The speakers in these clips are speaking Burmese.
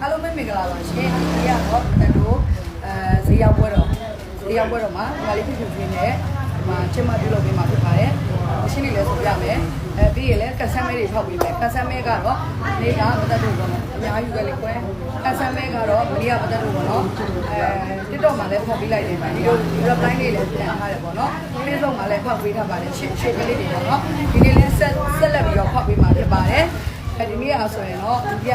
အားလုံးပဲမင်္ဂလာပါရှင်ဒီကတော့ကျွန်တော်အဲဈေးရောက်ပွဲတော့ဈေးရောက်ပွဲတော့မှာဒီမှာလေးဖြစ်ဖြစ်ပြင်းနေဒီမှာချင်းမပြုလုပ်ပေးမှာဖြစ်ပါတယ်အရှင်းလေးလည်းဆိုပြမယ်အဲပြီးရင်လည်းကဆမ်းမဲတွေထောက်ပေးမယ်ကဆမ်းမဲကတော့နေကမသက်တို့ပေါ့နော်အများကြီးပဲလေကွယ်ကဆမ်းမဲကတော့မနေ့ကမသက်တို့ပေါ့နော်အဲ TikTok မှာလည်းဖတ်ပေးလိုက်တယ်ဗီဒီယို reply လေးလည်းပြန်ထားတယ်ပေါ့နော် Facebook မှာလည်းဖတ်ပေးထားပါတယ်ရှင်းရှင်းကလေးတွေပေါ့နော်ဒီနေ့လည်းဆက်ဆက်လက်ပြီးတော့ဖတ်ပေးမှာဖြစ်ပါတယ် အဲဒီနေ့အားဆိုရင်တော့ဒုတိယ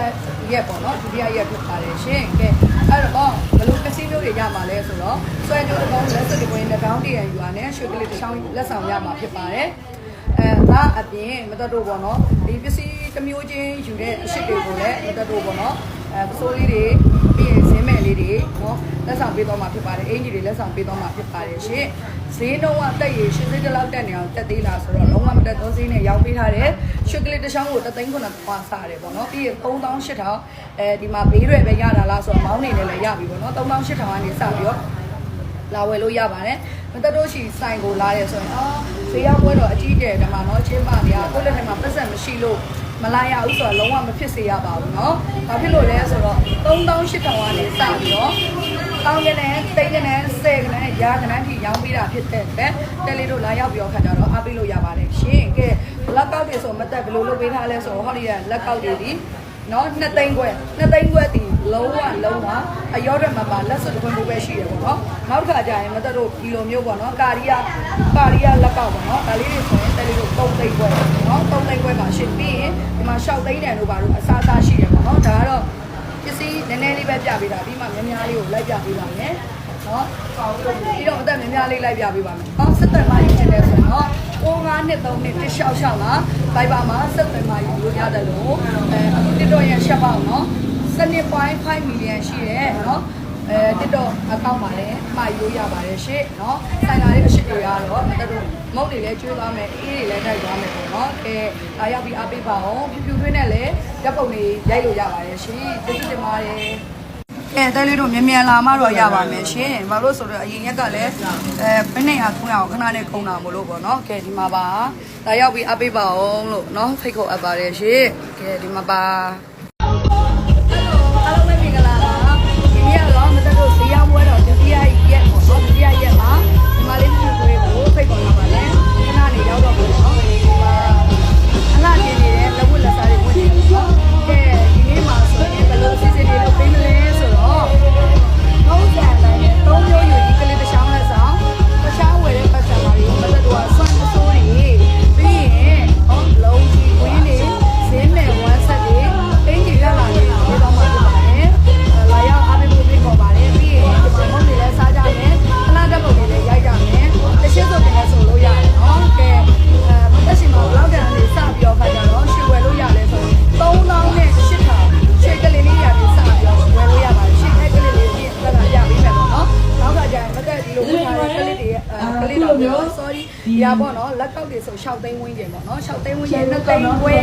ရက်ပေါ့နော်ဒုတိယရက်ဖြစ်ပါတယ်ရှင်ကဲအဲ့တော့ဘယ်လိုကစီမျိုးတွေရမှာလဲဆိုတော့ဆွဲကြိုးကောင်းလက်စပ်တွေဝင်တဲ့ကောင်းတရံယူရနဲ့ရွှေကလေးတစ်ချောင်းလက်ဆောင်ရမှာဖြစ်ပါတယ်အဲဒါအပြင်မတော်တို့ပေါ့နော်ဒီပစ္စည်းတစ်မျိုးချင်းယူတဲ့အရှိတွေကိုလည်းမတော်တို့ပေါ့နော် အဲပစိုးလေးတွေပြီးရင်ဈေးမဲ့လေးတွေနော်လက်ဆောင်ပေးတော့မှာဖြစ်ပါတယ်အင်ဂျီတွေလက်ဆောင်ပေးတော့မှာဖြစ်ပါတယ်ရှင်ဈေးနှုန်းကတက်ရေ80ကျလောက်တက်နေအောင်တက်သေးလားဆိုတော့လုံးဝမတက်သောဈေးနဲ့ရောင်းပေးထားတယ်ရွှေကလေးတစ်ချောင်းကို3,900ခွာစားတယ်ပေါ့နော်ပြီးရင်3,800အဲဒီမှာဘေးရွယ်ပဲရတာလားဆိုတော့မောင်းနေလည်းရပြီပေါ့နော်3,800ကနေစပြီးတော့လာဝယ်လို့ရပါတယ်မတက်တော့ရှိဆိုင်ကိုလာရဲဆိုရင်အော်ဈေးရောက်ပွဲတော့အကြီးကျယ်တယ်မှာနော်ချင်းပါနေရကိုယ့်လက်ထဲမှာပတ်စံမရှိလို့ မလာရဘူးဆိုတော့လုံးဝမဖြစ်စေရပါဘူးเนาะဘာဖြစ်လို့လဲဆိုတော့3800ကနေစပြီးတော့တောင်းကနေတိတ်ကနေဆယ်ကနေရာကနေထိရောင်းပေးတာဖြစ်တဲ့အတွက်တယ်လီတို့လာရောက်ပြီးတော့ခါကြတော့အားပေးလို့ရပါတယ်ရှင်ကဲလက်ကောက်တွေဆိုမတက်ဘယ်လိုလုပ်ပေးထားလဲဆိုတော့ဟောဒီကလက်ကောက်တွေဒီနော်နှစ်သိန်းခွဲနှစ်သိန်းခွဲတီလုံးဝလုံးဝအရောတဲ့မှာပါလက်စွပ်တစ်ခွန်းပဲရှိရပေါ့နော်နောက်တစ်ခါကျရင်မသက်တို့ဒီလိုမျိုးပေါ့နော်ကာရီယာကာရီယာလက်ကောက်ပေါ့နော်ဒါလေးတွေဆိုရင်တယ်လီတို့3သိန်းခွဲနော်3 သိန်းခွဲမှာရှင်းပြီးရင်ဒီမှာ6သိန်းတန်တို့ပါတို့အစားအစားရှိတယ်ပေါ့နော်ဒါကတော့ပစ္စည်းနည်းနည်းလေးပဲပြပေးတာပြီးမှများများလေးကိုလိုက်ပြပေးပါမယ်နော်ပြီးတော့အသက်များများလေးလိုက်ပြပေးပါမယ်ဟောစစ်သက်မကြီးဖြစ်တယ်ဆိုတော့9နှစ်3နှစ်တစ်လျှောက်လျှောက်လာဘိုင်ပါမှာစစ်သက်မကြီးလို့ရတယ်လို့အဲအခု TikTok ရဲ့ရှက်ပေါက်နော်7.5 million ရှိတယ်နော် အဲ TikTok အကောင့်မှာလည်းမှာယူရပါတယ်ရှင့်နော်ဆိုင်လာတဲ့အရှိတွေကတော့မတော်မုတ်တွေလည်းကျွေးသွားမယ်အေးတွေလည်းတိုက်သွားမယ်ပေါ့နော်အဲအားရောက်ပြီးအားပေးပါအောင်ဖြူဖြူထွေးနဲ့လည်းဓာတ်ပုံတွေရိုက်လို့ရပါတယ်ရှင်ကျေးဇူးတင်ပါတယ်အဲတဲလေးတို့မြန်မြန်လာမှတော့ရပါမယ်ရှင်။ဘာလို့ဆိုတော့အရင်ရက်ကလည်းအဲဘယ်နဲ့ရခုနအောင်ခဏနဲ့ခုံတာမလို့ပေါ့နော်။ကဲဒီမှာပါ။ဒါရောက်ပြီးအပေးပါအောင်လို့နော်ဖိတ်ခေါ်အပ်ပါတယ်ရှင်။ကဲဒီမှာပါ။ ကလေးတော်မျိုး sorry ဒီဟာပေါ့နော်လက်ကောက်တွေဆို6သိန်းဝန်းကျင်ပေါ့နော်6သိန်းဝန်းကျင်2သိန်းခွဲ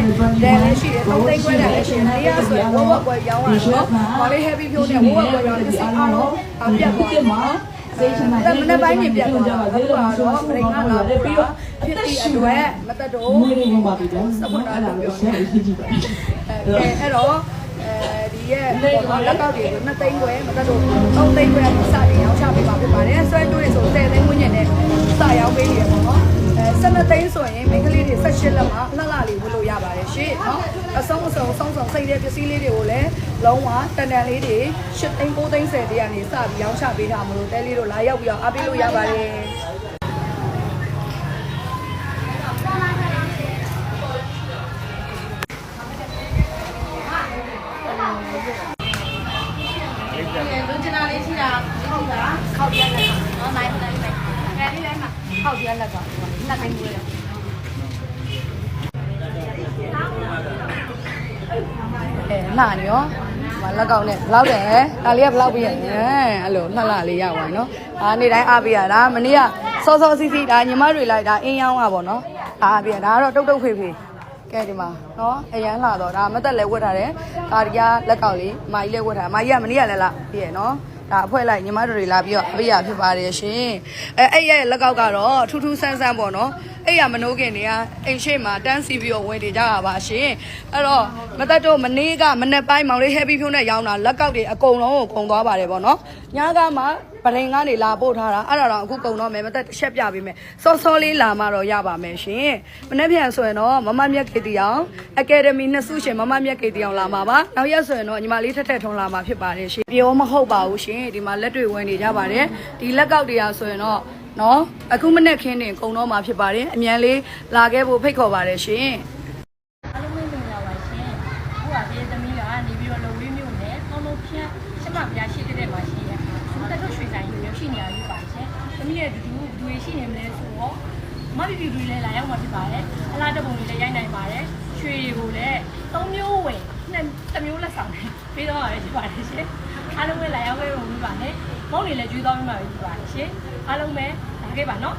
တယ်လည်းရှိတယ်3သိန်းခွဲတယ်လည်းရှိတယ်တရားဆိုရင်ဝဝကွယ်ရောင်းရတော့ဟောလေး heavy ဖြိုးနဲ့ဝဝကွယ်ရောင်းတဲ့စိတ်အားလုံးအပြတ်သွားတယ်နော်စေချင်တာမနေ့ပိုင်းနေပြတ်သွားတာအခုကတော့ပရိငါလာပြီးတော့ဖြစ်ပြီးအတွက်မတတ်တော့နေနေမှာပြီတော့အဲ့ဒါကိုရှယ်ရေးကြည့်ပါအဲအဲ့တော့အဲဒီ ရဲ့ပေါ်တော့လက်ကောက်တွေကို2သိန်းခွဲမတတ်တော့3သိန်းခွဲအစတင်ရောင်းချပေးပါဖြစ်ပါတယ်ဆွဲတိုးတွေဆို10သိန်းဝန်းကျင်နဲ့စရောင်းပေးနေရပေါ့နော်အဲ12သိန်းဆိုရင်မိန်းကလေးတွေ18လက်မှာလှလှလေးဝတ်လို့ရပါတယ်ရှင့်နော်အဆုံးအစုံဆုံးဆုံးစိတ်တဲ့ပစ္စည်းလေးတွေကိုလည်းလုံးဝတန်တန်လေးတွေ8သိန်း9သိန်း10တည်းကနေစပြီးရောင်းချပေးထားမလို့တဲလေးတို့လာရောက်ပြီးတော့အားပေးလို့ရပါတယ် လူချင်တာလေးရှိတာဟုတ်လားခောက်ပြက်လက်နော်နိုင်နိုင်နိုင်ငယ်လေးလဲမှာခောက်ပြက်လက်ကနှစ်သိန်းကျွေးတယ်အဲလှနေရောမလက်ကောက်နဲ့ဘလောက်တယ်ဒါလေးကဘလောက်ပြည့်ရဲ့အဲ့လိုလှလှလေးရပါနော်ဒါနေ့တိုင်းအားပေးရတာမနေ့ကစောစောစီးစီးဒါညီမတွေလိုက်ဒါအင်းရောင်းอ่ะဗောနော်ဒါအားပေးရဒါကတော့တုတ်တုတ်ဖေးဖေး ကဲဒီမှာနော်အရန်လှတော့ဒါမသက်လဲဝတ်ထားတယ်ကာရီယာလက်ကောက်လေးမာကြီးလဲဝတ်ထားမာကြီးကမနေ့ကလည်းလာပြည့်ရဲ့နော်ဒါအဖွဲလိုက်ညီမတို့တွေလာပြီးတော့အပေးရဖြစ်ပါတယ်ရှင်အဲအဲ့ရဲ့လက်ကောက်ကတော့ထူးထူးဆန်းဆန်းပေါ့နော် အိမ်ရမနိုးခင်တွေကအိမ်ရှိမှာတန်းစီပြီးတော့ဝင်နေကြတာပါရှင်အဲ့တော့မသက်တို့မနေ့ကမနေ့ပိုင်းမောင်လေး happy ဖြိုးနဲ့ရောင်းတာလက်ကောက်တွေအကုန်လုံးကိုကုန်သွားပါတယ်ပေါ့နော်ညကမှပရင်ကနေလာပို့ထားတာအဲ့ဒါတော့အခုကုန်တော့မယ်မသက်တစ်ချက်ပြပေးမယ်စောစောလေးလာမှတော့ရပါမယ်ရှင်မနေ့ပြန်ဆိုရင်တော့မမမြက်ကေတီအောင်အကယ်ဒမီနှစ်စုရှင်မမမြက်ကေတီအောင်လာမှာပါနောက်ရက်ဆိုရင်တော့ညီမလေးထက်ထက်ထုံးလာမှာဖြစ်ပါတယ်ရှင်ပြောမဟုတ်ပါဘူးရှင်ဒီမှာလက်တွေဝင်နေကြပါတယ်ဒီလက်ကောက်တွေကဆိုရင်တော့ နော်အခုမနေ့ခင်းနေကုန်တော့မှာဖြစ်ပါတယ်အမြန်လေးလာခဲ့ဖို့ဖိတ်ခေါ်ပါတယ်ရှင်အားလုံးမင်္ဂလာပါရှင်။ခုကဒီသမီးကနေပြီးတော့လုံဝေးမျိုးနဲ့ကောင်းလုံးဖြန့်ရှမပြားရှိတဲ့မှာရှိရဲ့။တက်တော့ရွှေဆိုင်ရုပ်ရှိနေရပြီပါရှင်။သမီးရဲ့ဒူဒူဒူရရှိနေမလဲဆိုတော့မဘီဘီဒူလည်းလာရောက်မှာဖြစ်ပါတယ်။အလားတပုံလေးလည်းရိုက်နိုင်ပါတယ်။ရွှေတွေကိုလည်း၃မျိုးဝင်နှစ်တစ်မျိုးလက်ဆောင်နဲ့ပေးတော့ရတယ်ဖြစ်ပါတယ်ရှင်။အားလုံးပဲလာရောက်ခဲ့ဖို့ပြပါနဲ့။ မောင်းနေလည်းကျွေးသွားပြီးမှဖြစ်ပါတယ်ရှင်။အားလုံးပဲလာခဲ့ပါနော်။